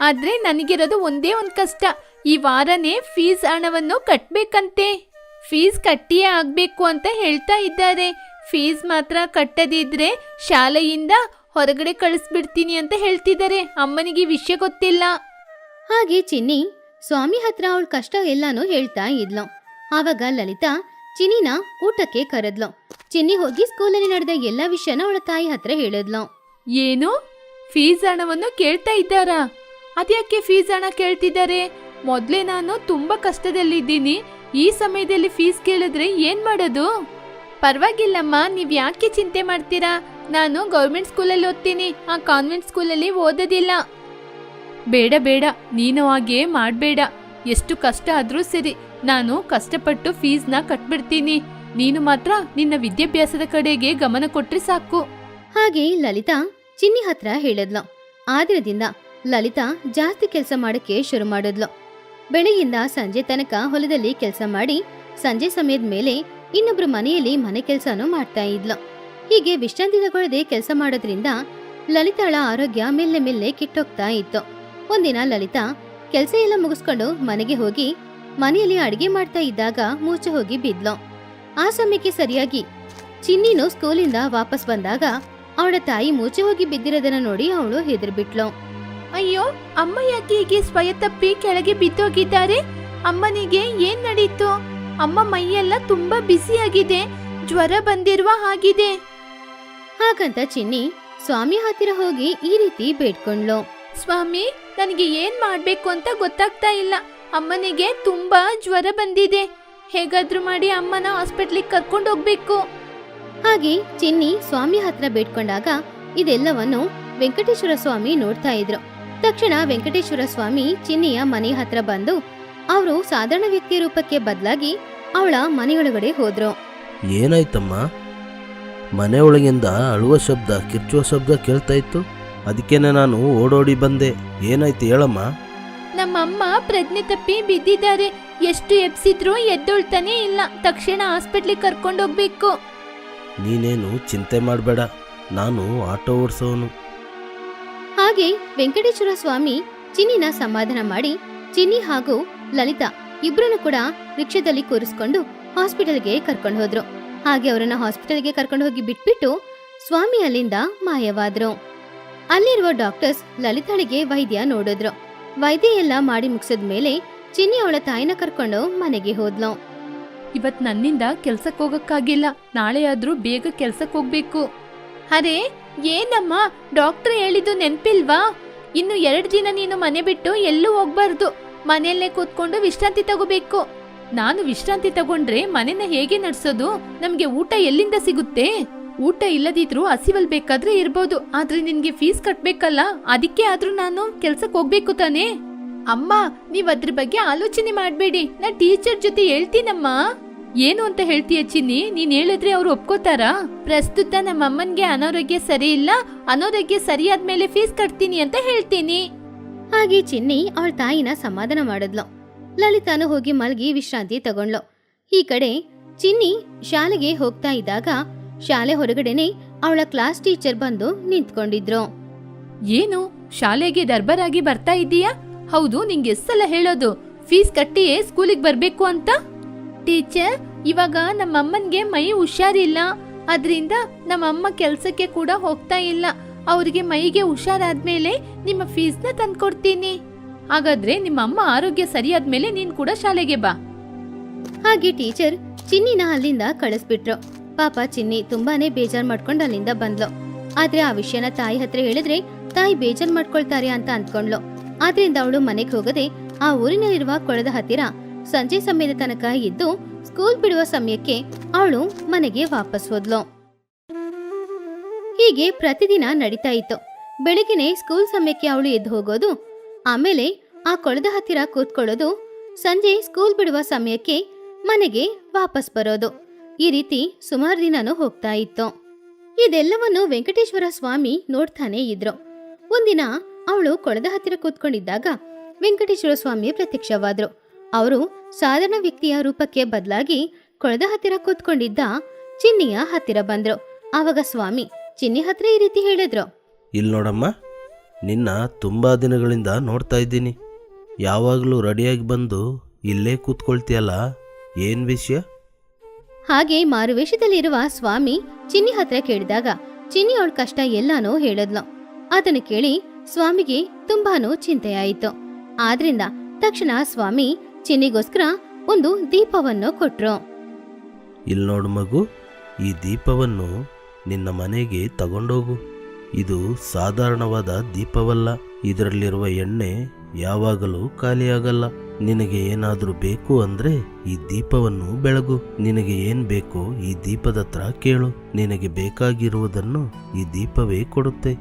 S2: ಆದ್ರೆ ನನಗಿರೋದು ಒಂದೇ ಒಂದು ಕಷ್ಟ. ಈ ವಾರನೇ ಫೀಸ್ ಹಣವನ್ನು ಕಟ್ಬೇಕಂತೆ. ಫೀಸ್ ಕಟ್ಟಿಯೇ ಆಗ್ಬೇಕು ಅಂತ ಹೇಳ್ತಾ ಇದ್ದಾರೆ ಫೀಸ್ ಮಾತ್ರ ಕಟ್ಟದಿದ್ರೆ ಶಾಲೆಯಿಂದ ಹೊರಗಡೆ ಕಳಿಸ್ಬಿಡ್ತೀನಿ ಅಂತ ಹೇಳ್ತಿದ್ದಾರೆ. ಅಮ್ಮನಿಗೆ ವಿಷಯ ಗೊತ್ತಿಲ್ಲ.
S1: ಹಾಗೆ ಚಿನ್ನಿ ಸ್ವಾಮಿ ಹತ್ರ ಅವಳ ಕಷ್ಟ ಎಲ್ಲಾನು ಹೇಳ್ತಾ ಇದ್ಲು. ಆವಾಗ ಲಲಿತಾ ಚಿನ್ನಿನ ಊಟಕ್ಕೆ ಕರೆದ್ಲು. ಚಿನ್ನಿ ಹೋಗಿ ಸ್ಕೂಲಲ್ಲಿ ನಡೆದ ಎಲ್ಲ ವಿಷಯನ ಅವಳ ತಾಯಿ ಹತ್ರ ಹೇಳಿದ್ಲು.
S2: ಏನು? ಫೀಸ್ ಹಣವನ್ನು ಕೇಳ್ತಾ ಇದ್ದಾರಾ? ಅದ್ಯಾಕೆ ಫೀಸ್ ಹಣ ಕೇಳ್ತಿದ್ದಾರೆ? ಮೊದಲೇ ನಾನು ತುಂಬಾ ಕಷ್ಟದಲ್ಲಿದ್ದೀನಿ. ಈ ಸಮಯದಲ್ಲಿ ಫೀಸ್ ಕೇಳಿದ್ರೆ ಏನ್ ಮಾಡೋದು? ಪರವಾಗಿಲ್ಲಮ್ಮ, ನೀವ್ ಯಾಕೆ ಚಿಂತೆ ಮಾಡ್ತೀರಾ? ನಾನು ಗೌರ್ಮೆಂಟ್ ಸ್ಕೂಲಲ್ಲಿ ಓದ್ತೀನಿ, ಆ ಕಾನ್ವೆಂಟ್ ಸ್ಕೂಲಲ್ಲಿ ಓದೋದಿಲ್ಲ. ಬೇಡ ಬೇಡ, ನೀನು ಹಾಗೆ ಮಾಡಬೇಡ. ಎಷ್ಟು ಕಷ್ಟ ಆದ್ರೂ ಸರಿ, ನಾನು ಕಷ್ಟಪಟ್ಟು ಫೀಸ್ನ ಕಟ್ಬಿಡ್ತೀನಿ. ನೀನು ಮಾತ್ರ ನಿನ್ನ ವಿದ್ಯಾಭ್ಯಾಸದ ಕಡೆಗೆ ಗಮನ ಕೊಟ್ರೆ ಸಾಕು.
S1: ಹಾಗೆ ಲಲಿತಾ ಚಿನ್ನಿ ಹತ್ರ ಹೇಳಿದ್ಲು. ಆ ಲಲಿತಾ ಜಾಸ್ತಿ ಕೆಲಸ ಮಾಡಕ್ಕೆ ಶುರು ಮಾಡಿದ್ಲು. ಬೆಳಗಿಂದ ಸಂಜೆ ತನಕ ಹೊಲದಲ್ಲಿ ಕೆಲಸ ಮಾಡಿ, ಸಂಜೆ ಸಮಯದ ಮೇಲೆ ಇನ್ನೊಬ್ರು ಮನೆಯಲ್ಲಿ ಮನೆ ಕೆಲಸನೂ ಮಾಡ್ತಾ ಇದ್ಲು. ಹೀಗೆ ವಿಶ್ರಾಂತಿ ತಗೊಳ್ಳದೆ ಕೆಲಸ ಮಾಡೋದ್ರಿಂದ ಲಲಿತಾಳ ಆರೋಗ್ಯ ಮೆಲ್ಲೆ ಮೆಲ್ಲೆ ಕಿಟ್ಟೋಗ್ತಾ ಇತ್ತು. ಒಂದಿನ ಲಲಿತಾ ಕೆಲಸ ಎಲ್ಲ ಮುಗಿಸ್ಕೊಂಡು ಮನೆಗೆ ಹೋಗಿ ಮನೆಯಲ್ಲಿ ಅಡಿಗೆ ಮಾಡ್ತಾ ಇದ್ದಾಗ ಮೂಚೆ ಹೋಗಿ ಬಿದ್ಲು. ಆ ಸಮಯಕ್ಕೆ ಸರಿಯಾಗಿ ಚಿನ್ನಿನು ಸ್ಕೂಲಿಂದ ವಾಪಸ್ ಬಂದಾಗ ಅವಳ ತಾಯಿ ಮೂಚೆ ಹೋಗಿ ಬಿದ್ದಿರೋದನ್ನ ನೋಡಿ ಅವಳು ಹೆದರ್ಬಿಟ್ಲು.
S2: ಅಯ್ಯೋ ಅಮ್ಮ ಯಾಕೆ ಹೀಗೆ ಸ್ವಯ ತಪ್ಪಿ ಕೆಳಗೆ ಬಿದ್ದೋಗಿದ್ದಾರೆ? ಅಮ್ಮನಿಗೆ ಏನ್ ನಡೀತು? ಅಮ್ಮ ಮೈಯೆಲ್ಲ ತುಂಬಾ ಬಿಸಿಯಾಗಿದೆ ಜ್ವರ ಬಂದಿರುವ ಹಾಗಿದೆ.
S1: ಹಾಗಂತ ಚಿನ್ನಿ ಸ್ವಾಮಿ ಹತ್ತಿರ ಹೋಗಿ ಈ ರೀತಿ ಬೇಡ್ಕೊಂಡ್ಲು
S2: ಸ್ವಾಮಿ ನನಗೆ ಏನ್ ಮಾಡ್ಬೇಕು ಅಂತ ಗೊತ್ತಾಗ್ತಾ ಇಲ್ಲ. ಅಮ್ಮನಿಗೆ ತುಂಬಾ ಜ್ವರ ಬಂದಿದೆ. ಹೇಗಾದ್ರೂ ಮಾಡಿ ಅಮ್ಮನ ಹಾಸ್ಪಿಟ್ಲಿಗೆ ಕರ್ಕೊಂಡು ಹೋಗ್ಬೇಕು.
S1: ಹಾಗೆ ಚಿನ್ನಿ ಸ್ವಾಮಿ ಹತ್ರ ಬೇಡ್ಕೊಂಡಾಗ ಇದೆಲ್ಲವನ್ನು ವೆಂಕಟೇಶ್ವರ ಸ್ವಾಮಿ ನೋಡ್ತಾ ಇದ್ರು. ತಕ್ಷಣ ವೆಂಕಟೇಶ್ವರ ಸ್ವಾಮಿ ಚಿನ್ನಿಯ ಮನೆ ಹತ್ರ ಬಂದು ಅವರು ಸಾಧಾರಣ ವ್ಯಕ್ತಿ ರೂಪಕ್ಕೆ ಬದಲಾಗಿ ಅವಳ ಮನೆಯೊಳಗಡೆ ಹೋದ್ರು.
S3: ಏನಾಯ್ತಮ್ಮ? ಮನೆ ಒಳಗಿಂದ ಅಳುವ ಶಬ್ದ ಕಿರ್ಚುವ ಶಬ್ದ ಕೇಳ್ತಾ ಇತ್ತು. ಅದಕ್ಕೇನೆ ನಾನು ಓಡೋಡಿ ಬಂದೆ. ಏನಾಯ್ತು ಹೇಳಮ್ಮ?
S2: ನಮ್ಮಮ್ಮ ಪ್ರಜ್ಞೆ ತಪ್ಪಿ ಬಿದ್ದಿದ್ದಾರೆ. ಎಷ್ಟು ಎಬ್ಸಿದ್ರು ಎದ್ದೊಳ್ತಾನೆ ಇಲ್ಲ. ತಕ್ಷಣ ಹಾಸ್ಪಿಟ್ಲಿಗೆ ಕರ್ಕೊಂಡು ಹೋಗ್ಬೇಕು
S3: ನೀನೇನು ಚಿಂತೆ ಮಾಡಬೇಡ. ನಾನು ಆಟೋ ಓಡಿಸೋನು.
S1: ಹಾಗೆ ವೆಂಕಟೇಶ್ವರ ಸ್ವಾಮಿ ಚಿನ್ನಿನ ಸಮಾಧಾನ ಮಾಡಿ ಚಿನ್ನಿ ಹಾಗೂ ಲಲಿತಾ ಇಬ್ಬರನ್ನು ಕೂಡ ರಿಕ್ಷಾದಲ್ಲಿ ಕೂರಿಸ್ಕೊಂಡು ಹಾಸ್ಪಿಟಲ್ಗೆ ಕರ್ಕೊಂಡು ಹೋದ್ರು. ಹಾಗೆ ಅವರನ್ನ ಹಾಸ್ಪಿಟಲ್ಗೆ ಕರ್ಕೊಂಡು ಹೋಗಿ ಬಿಟ್ಬಿಟ್ಟು ಸ್ವಾಮಿ ಅಲ್ಲಿಂದ ಮಾಯವಾದ್ರು. ಅಲ್ಲಿರುವ ಡಾಕ್ಟರ್ಸ್ ಲಲಿತಾಳಿಗೆ ವೈದ್ಯ ನೋಡಿದ್ರು. ವೈದ್ಯ ಎಲ್ಲ ಮಾಡಿ ಮುಗಿಸಿದ ಮೇಲೆ ಚಿನ್ನಿ ಅವಳ ತಾಯಿನ ಕರ್ಕೊಂಡು ಮನೆಗೆ ಹೋದ್ಲು.
S2: ಇವತ್ ನನ್ನಿಂದ ಕೆಲ್ಸಕ್ಕೆ ಹೋಗಕ್ಕಾಗಿಲ್ಲ. ನಾಳೆ ಆದ್ರೂ ಬೇಗ ಕೆಲ್ಸಕ್ಕೆ ಹೋಗ್ಬೇಕು. ಅರೆ ಏನಮ್ಮ? ಡಾಕ್ಟರ್ ಹೇಳಿದ್ದು ನೆನ್ಪಿಲ್ವಾ? ಇನ್ನು ಎರಡು ದಿನ ನೀನು ಮನೆ ಬಿಟ್ಟು ಎಲ್ಲೂ ಹೋಗ್ಬಾರ್ದು. ಮನೆಯಲ್ಲೇ ಕೂತ್ಕೊಂಡು ವಿಶ್ರಾಂತಿ ತಗೋಬೇಕು. ನಾನು ವಿಶ್ರಾಂತಿ ತಗೊಂಡ್ರೆ ಮನೆನ ಹೇಗೆ ನಡೆಸೋದು? ನಮ್ಗೆ ಊಟ ಎಲ್ಲಿಂದ ಸಿಗುತ್ತೆ? ಊಟ ಇಲ್ಲದಿದ್ರು ಹಸಿವಲ್ ಬೇಕಾದ್ರೆ ಇರ್ಬೋದು. ಆದ್ರೆ ನಿನ್ಗೆ ಫೀಸ್ ಕಟ್ಬೇಕಲ್ಲ? ಅದಕ್ಕೆ ಆದ್ರೂ ನಾನು ಕೆಲ್ಸಕ್ಕೆ ಹೋಗ್ಬೇಕು ತಾನೇ? ಅಮ್ಮ, ನೀವ್ ಅದ್ರ ಬಗ್ಗೆ ಆಲೋಚನೆ ಮಾಡ್ಬೇಡಿ. ನಾ ಟೀಚರ್ ಜೊತೆ ಹೇಳ್ತೀನಮ್ಮ. ಏನು ಅಂತ ಹೇಳ್ತೀಯ ಚಿನ್ನಿ? ನೀನ್ ಹೇಳಿದ್ರೆ ಅವ್ರು ಒಪ್ಕೋತಾರಾ? ಪ್ರಸ್ತುತ ನಮ್ಮ ಅಮ್ಮನ್ಗೆ ಅನಾರೋಗ್ಯ ಸರಿ ಇಲ್ಲ ಅನಾರೋಗ್ಯ ಸರಿಯಾದ್ಮೇಲೆ ಫೀಸ್ ಕಟ್ತೀನಿ ಅಂತ ಹೇಳ್ತೀನಿ.
S1: ಹಾಗೆ ಚಿನ್ನಿ ಅವಳ ತಾಯಿನ ಸಮಾಧಾನ ಮಾಡಿದ್ಲು. ಲಲಿತಾನು ಹೋಗಿ ಮಲಗಿ ವಿಶ್ರಾಂತಿ ತಗೊಂಡ್ಲು. ಈ ಕಡೆ ಚಿನ್ನಿ ಶಾಲೆಗೆ ಹೋಗ್ತಾ ಇದ್ದಾಗ ಶಾಲೆ ಹೊರಗಡೆನೆ ಅವಳ ಕ್ಲಾಸ್ ಟೀಚರ್ ಬಂದು ನಿಂತ್ಕೊಂಡಿದ್ರು.
S2: ಏನು? ಶಾಲೆಗೆ ದರ್ಬರಾಗಿ ಬರ್ತಾ ಇದ್ದೀಯಾ? ಹೌದು ನಿಂಗೆ ಎಷ್ಟಲ್ಲ ಹೇಳೋದು? ಫೀಸ್ ಕಟ್ಟಿಯೇ ಸ್ಕೂಲಿಗೆ ಬರ್ಬೇಕು ಅಂತ? ಟೀಚರ್, ಇವಾಗ ನಮ್ಮಮ್ಮನ್ಗೆ ಮೈ ಹುಷಾರಿಲ್ಲ. ಅದರಿಂದ ನಮ್ಮಮ್ಮ ಕೆಲಸಕ್ಕೆ ಕೂಡ ಹೋಗ್ತಾ ಇಲ್ಲ. ಅವ್ರಿಗೆ ಮೈಗೆ ಹುಷಾರಾದ್ಮೇಲೆ ನಿಮ್ಮ ಫೀಸ್ನ ತಂದ್ಕೊಡ್ತೀನಿ. ಹಾಗಾದ್ರೆ ನಿಮ್ಮ ಅಮ್ಮ ಆರೋಗ್ಯ ಸರಿಯಾದ್ಮೇಲೆ ನೀನ್ ಕೂಡ ಶಾಲೆಗೆ ಬಾ.
S1: ಹಾಗೆ ಟೀಚರ್, ಚಿನ್ನಿನ ಅಲ್ಲಿಂದ ಕಳಿಸ್ಬಿಟ್ರು. ಪಾಪ ಚಿನ್ನಿ ತುಂಬಾನೇ ಬೇಜಾರ್ ಮಾಡ್ಕೊಂಡು ಅಲ್ಲಿಂದ ಬಂದ್ಲು. ಆದ್ರೆ ಆ ವಿಷಯನ ತಾಯಿ ಹತ್ರ ಹೇಳಿದ್ರೆ ತಾಯಿ ಬೇಜಾರ್ ಮಾಡ್ಕೊಳ್ತಾರೆ ಅಂತ ಅಂದ್ಕೊಂಡ್ಲು. ಆದ್ರಿಂದ ಅವಳು ಮನೆಗೆ ಹೋಗದೆ ಆ ಊರಿನಲ್ಲಿರುವ ಕೊಳದ ಹತ್ತಿರ ಸಂಜೆ ಸಮಯದ ತನಕ ಇದ್ದು ಸ್ಕೂಲ್ ಬಿಡುವ ಸಮಯಕ್ಕೆ ಅವಳು ಮನೆಗೆ ವಾಪಸ್ ಹೋದ್ಲು. ಹೀಗೆ ಪ್ರತಿದಿನ ನಡೀತಾ ಇತ್ತು. ಬೆಳಿಗ್ಗೆನೆ ಸ್ಕೂಲ್ ಸಮಯಕ್ಕೆ ಅವಳು ಎದ್ದು ಹೋಗೋದು, ಆಮೇಲೆ ಆ ಕೊಳದ ಹತ್ತಿರ ಕೂತ್ಕೊಳ್ಳೋದು, ಸಂಜೆ ಸ್ಕೂಲ್ ಬಿಡುವ ಸಮಯಕ್ಕೆ ಮನೆಗೆ ವಾಪಸ್ ಬರೋದು. ಈ ರೀತಿ ಸುಮಾರು ದಿನನೂ ಹೋಗ್ತಾ ಇತ್ತು. ಇದೆಲ್ಲವನ್ನು ವೆಂಕಟೇಶ್ವರ ಸ್ವಾಮಿ ನೋಡ್ತಾನೆ ಇದ್ರು. ಒಂದಿನ ಅವಳು ಕೊಳದ ಹತ್ತಿರ ಕೂತ್ಕೊಂಡಿದ್ದಾಗ ವೆಂಕಟೇಶ್ವರ ಸ್ವಾಮಿ ಪ್ರತ್ಯಕ್ಷವಾದ್ರು. ಅವರು ಸಾಧಾರಣ ವ್ಯಕ್ತಿಯ ರೂಪಕ್ಕೆ ಬದಲಾಗಿ ಕೊಳದ ಹತ್ತಿರ ಕೂತ್ಕೊಂಡಿದ್ದ ಚಿನ್ನಿಯ ಹತ್ತಿರ ಬಂದ್ರು. ಆವಾಗ ಸ್ವಾಮಿ ಚಿನ್ನಿ ಹತ್ರ ಈ ರೀತಿ ಹೇಳಿದ್ರು.
S3: ಇಲ್ ನೋಡಮ್ಮ ನಿನ್ನ ತುಂಬ ದಿನಗಳಿಂದ ನೋಡ್ತಾ ಇದ್ದೀನಿ. ಯಾವಾಗಲೂ ರೆಡಿಯಾಗಿ ಬಂದು ಇಲ್ಲೇ ಕೂತ್ಕೊಳ್ತೀಯಲ್ಲ ಏನು ವಿಷಯ?
S1: ಹಾಗೆ ಮಾರುವೇಷದಲ್ಲಿರುವ ಸ್ವಾಮಿ ಚಿನ್ನಿ ಹತ್ರ ಕೇಳಿದಾಗ ಚಿನ್ನಿ ಅವಳ ಕಷ್ಟ ಎಲ್ಲಾನೂ ಹೇಳಿದ್ಲು. ಅದನ್ನು ಕೇಳಿ ಸ್ವಾಮಿಗೆ ತುಂಬಾನು ಚಿಂತೆಯಾಯಿತು. ಆದ್ರಿಂದ ತಕ್ಷಣ ಸ್ವಾಮಿ ಚಿನ್ನಿಗೋಸ್ಕರ ಒಂದು ದೀಪವನ್ನು ಕೊಟ್ರು.
S3: ಇಲ್ಲಿ ನೋಡು ಮಗು ಈ ದೀಪವನ್ನು ನಿನ್ನ ಮನೆಗೆ ತಗೊಂಡೋಗು. ಇದು ಸಾಧಾರಣವಾದ ದೀಪವಲ್ಲ. ಇದರಲ್ಲಿರುವ ಎಣ್ಣೆ ಯಾವಾಗಲೂ ಖಾಲಿಯಾಗಲ್ಲ. ನಿನಗೆ ಏನಾದರೂ ಬೇಕು ಅಂದ್ರೆ ಈ ದೀಪವನ್ನು ಬೆಳಗು. ನಿನಗೆ ಏನ್ ಬೇಕೋ ಈ ದೀಪದ ಹತ್ರ ಕೇಳು. ನಿನಗೆ ಬೇಕಾಗಿರುವುದನ್ನು ಈ ದೀಪವೇ ಕೊಡುತ್ತೆ.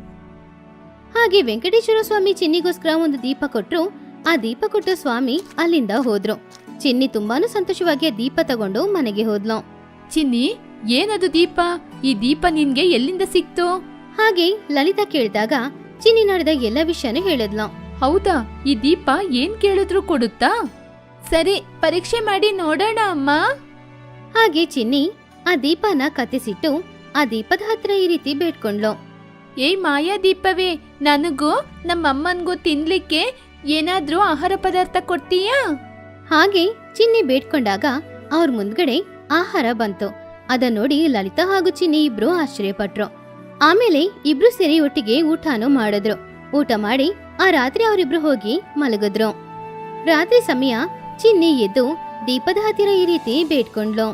S1: ಹಾಗೆ ವೆಂಕಟೇಶ್ವರ ಸ್ವಾಮಿ ಚಿನ್ನಿಗೋಸ್ಕರ ಒಂದು ದೀಪ ಕೊಟ್ರು. ಆ ದೀಪ ಕೊಟ್ಟು ಸ್ವಾಮಿ ಅಲ್ಲಿಂದ ಹೋದ್ರು. ಚಿನ್ನಿ ತುಂಬಾನು ಸಂತೋಷವಾಗಿ ಆ ದೀಪ ತಗೊಂಡು ಮನೆಗೆ ಹೋದ್ಲು.
S2: ಚಿನ್ನಿ ಏನದು ದೀಪ? ಈ ದೀಪ ನಿನ್ಗೆ ಎಲ್ಲಿಂದ ಸಿಕ್ತು?
S1: ಹಾಗೆ ಲಲಿತಾ ಕೇಳಿದಾಗ ಚಿನ್ನಿ ನಡೆದ ಎಲ್ಲ ವಿಷಯನೂ ಹೇಳಿದ್ಲು.
S2: ಹೌದಾ? ಈ ದೀಪ ಏನ್ ಕೇಳಿದ್ರು ಕೊಡುತ್ತಾ? ಸರಿ ಪರೀಕ್ಷೆ ಮಾಡಿ ನೋಡೋಣ ಅಮ್ಮ.
S1: ಹಾಗೆ ಚಿನ್ನಿ ಆ ದೀಪನ ಕತ್ತಿಸಿಟ್ಟು ಆ ದೀಪದ ಹತ್ರ ಈ ರೀತಿ ಬೇಡ್ಕೊಂಡ್ಲು.
S2: ಏಯ್ ಮಾಯಾ ದೀಪವೇ ನನಗೂ ನಮ್ಮಮ್ಮನ್ಗೂ ತಿನ್ಲಿಕ್ಕೆ ಏನಾದ್ರೂ ಆಹಾರ ಪದಾರ್ಥ ಕೊಡ್ತೀಯಾ?
S1: ಹಾಗೆ ಚಿನ್ನಿ ಬೇಡ್ಕೊಂಡಾಗ ಅವ್ರ ಮುಂದ್ಗಡೆ ಆಹಾರ ಬಂತು. ಅದನ್ನ ನೋಡಿ ಲಲಿತಾ ಹಾಗೂ ಚಿನ್ನಿ ಇಬ್ರು ಆಶ್ಚರ್ಯಪಟ್ರು. ಆಮೇಲೆ ಇಬ್ರು ಸೇರಿ ಒಟ್ಟಿಗೆ ಊಟನೂ ಮಾಡಿದ್ರು. ಊಟ ಮಾಡಿ ಆ ರಾತ್ರಿ ಅವರಿಬ್ರು ಹೋಗಿ ಮಲಗಿದ್ರು. ರಾತ್ರಿ ಸಮಯ ಚಿನ್ನಿ ಎದ್ದು ದೀಪದ ಹತ್ತಿರ ಈ ರೀತಿ ಬೇಡ್ಕೊಂಡ್ಲು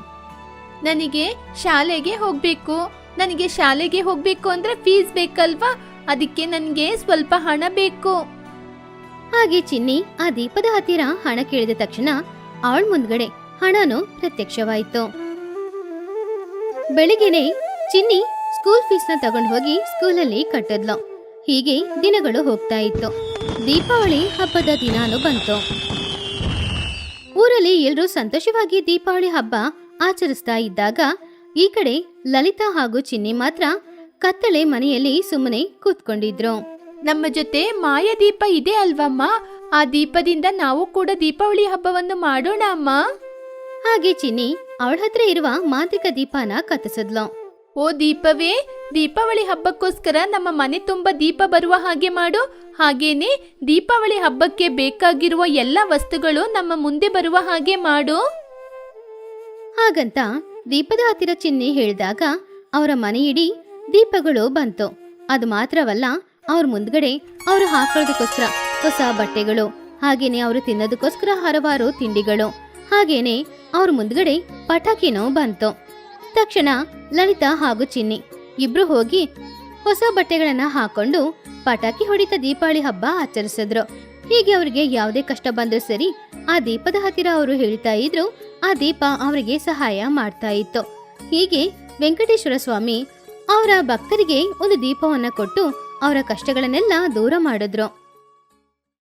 S2: ನನಗೆ ಶಾಲೆಗೆ ಹೋಗ್ಬೇಕು. ನನಗೆ ಶಾಲೆಗೆ ಹೋಗ್ಬೇಕು ಅಂದ್ರೆ ಫೀಸ್ ಬೇಕಲ್ವಾ? ಅದಕ್ಕೆ ನನಗೆ ಸ್ವಲ್ಪ ಹಣ ಬೇಕು.
S1: ಹಾಗೆ ಚಿನ್ನಿ ಆ ದೀಪದ ಹತ್ತಿರ ಹಣ ಕೇಳಿದ ತಕ್ಷಣ ಅವಳ ಮುಂದ್ಗಡೆ ಹಣನು ಪ್ರತ್ಯಕ್ಷವಾಯಿತು. ಬೆಳಿಗ್ಗೆನೆ ಚಿನ್ನಿ ಸ್ಕೂಲ್ ಫೀಸ್ನ ತಗೊಂಡು ಹೋಗಿ ಸ್ಕೂಲಲ್ಲಿ ಕಟ್ಟದ್ಲು. ಹೀಗೆ ದಿನಗಳು ಹೋಗ್ತಾ ಇತ್ತು. ದೀಪಾವಳಿ ಹಬ್ಬದ ದಿನಾನು ಬಂತು. ಊರಲ್ಲಿ ಎಲ್ಲರೂ ಸಂತೋಷವಾಗಿ ದೀಪಾವಳಿ ಹಬ್ಬ ಆಚರಿಸ್ತಾ ಇದ್ದಾಗ ಈ ಕಡೆ ಲಲಿತಾ ಹಾಗೂ ಚಿನ್ನಿ ಮಾತ್ರ ಕತ್ತಳೆ ಮನೆಯಲ್ಲಿ ಸುಮ್ಮನೆ ಕೂತ್ಕೊಂಡಿದ್ರು.
S2: ನಮ್ಮ ಜೊತೆ ಮಾಯ ದೀಪ ಇದೆ ಅಲ್ವಮ್ಮ? ಆ ದೀಪದಿಂದ ನಾವು ಕೂಡ ದೀಪಾವಳಿ ಹಬ್ಬವನ್ನು ಮಾಡೋಣ ಅಮ್ಮ.
S1: ಹಾಗೆ ಚಿನ್ನಿ ಅವಳ ಹತ್ರ ಇರುವ ಮಾಂತ್ರಿಕ ದೀಪನ ಕತ್ತಿಸಿದ್ಲು
S2: ಓ ದೀಪವೇ ದೀಪಾವಳಿ ಹಬ್ಬಕ್ಕೋಸ್ಕರ ನಮ್ಮ ಮನೆ ತುಂಬ ದೀಪ ಬರುವ ಹಾಗೆ ಮಾಡು. ಹಾಗೇನೆ ದೀಪಾವಳಿ ಹಬ್ಬಕ್ಕೆ ಬೇಕಾಗಿರುವ ಎಲ್ಲ ವಸ್ತುಗಳು ನಮ್ಮ ಮುಂದೆ ಬರುವ ಹಾಗೆ ಮಾಡು.
S1: ಹಾಗಂತ ದೀಪದ ಹತ್ತಿರ ಚಿನ್ನಿ ಹೇಳಿದಾಗ ಅವರ ಮನೆಯಿಡೀ ದೀಪಗಳು ಬಂತು. ಅದು ಮಾತ್ರವಲ್ಲ ಅವ್ರ ಮುಂದ್ಗಡೆ ಅವರು ಹಾಕೊಳ್ಳೋದಕ್ಕೋಸ್ಕರ ಹೊಸ ಬಟ್ಟೆಗಳು, ಹಾಗೇನೆ ಅವರು ತಿನ್ನೋದಕ್ಕೋಸ್ಕರ ಹಲವಾರು ತಿಂಡಿಗಳು, ಹಾಗೇನೆ ಅವ್ರ ಮುಂದ್ಗಡೆ ಪಟಾಕಿನೋ ಬಂತು. ತಕ್ಷಣ ಲಲಿತಾ ಹಾಗೂ ಚಿನ್ನಿ ಇಬ್ರು ಹೋಗಿ ಹೊಸ ಬಟ್ಟೆಗಳನ್ನ ಹಾಕೊಂಡು ಪಟಾಕಿ ಹೊಡಿತ ದೀಪಾವಳಿ ಹಬ್ಬ ಆಚರಿಸಿದ್ರು. ಹೀಗೆ ಅವರಿಗೆ ಯಾವುದೇ ಕಷ್ಟ ಬಂದ್ರೂ ಸರಿ ಆ ದೀಪದ ಹತ್ತಿರ ಅವರು ಹೇಳ್ತಾ ಇದ್ರು, ಆ ದೀಪ ಅವರಿಗೆ ಸಹಾಯ ಮಾಡ್ತಾ ಇತ್ತು. ಹೀಗೆ ವೆಂಕಟೇಶ್ವರ ಸ್ವಾಮಿ ಅವರ ಭಕ್ತರಿಗೆ ಒಂದು ದೀಪವನ್ನ ಕೊಟ್ಟು ಅವರ ಕಷ್ಟಗಳನ್ನೆಲ್ಲ ದೂರ ಮಾಡಿದ್ರು.